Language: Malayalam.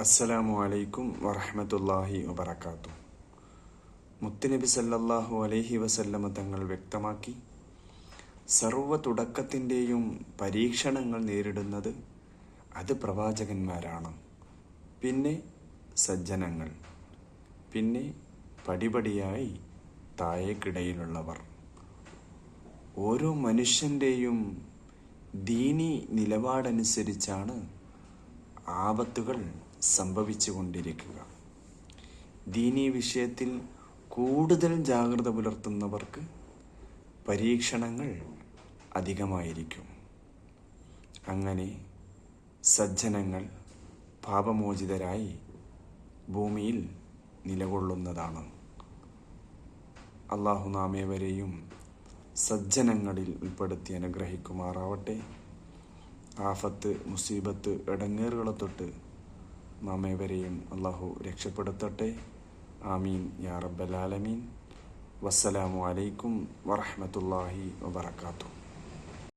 അസ്സലാമു അലൈക്കും വറഹമത്തല്ലാഹി വബർക്കാത്തു മുത്തുനബി സല്ലല്ലാഹു അലൈഹി വസല്ലമ തങ്ങൾ വ്യക്തമാക്കി സർവ തുടക്കത്തിന്റെയും പരീക്ഷണങ്ങൾ നേരിടുന്നത് അത് പ്രവാചകന്മാരാണ്. പിന്നെ സജ്ജനങ്ങൾ പിന്നെ പടിപടിയായി താഴേക്കിടയിലുള്ളവർ. ഓരോ മനുഷ്യന്റെയും ദീനി നിലപാടനുസരിച്ചാണ് ആപത്തുകൾ സംഭവിച്ചു കൊണ്ടിരിക്കുക. ദീനീ വിഷയത്തിൽ കൂടുതൽ ജാഗ്രത പുലർത്തുന്നവർക്ക് പരീക്ഷണങ്ങൾ അധികമായിരിക്കും. അങ്ങനെ സജ്ജനങ്ങൾ പാപമോചിതരായി ഭൂമിയിൽ നിലകൊള്ളുന്നതാണ്. അള്ളാഹു നാമേവരെയും സജ്ജനങ്ങളിൽ ഉൾപ്പെടുത്തി അനുഗ്രഹിക്കുമാറാവട്ടെ. ആഫത്ത് മുസീബത്ത് ഇടങ്ങേറുകളെ തൊട്ട് നാമേവരെയും അള്ളാഹു രക്ഷപ്പെടുത്തട്ടെ. ആമീൻ. യാ റബ്ബൽ ആലമീൻ. വസ്സലാമു അലൈക്കും വറഹ്മത്തുള്ളാഹി വബറകാതുഹു.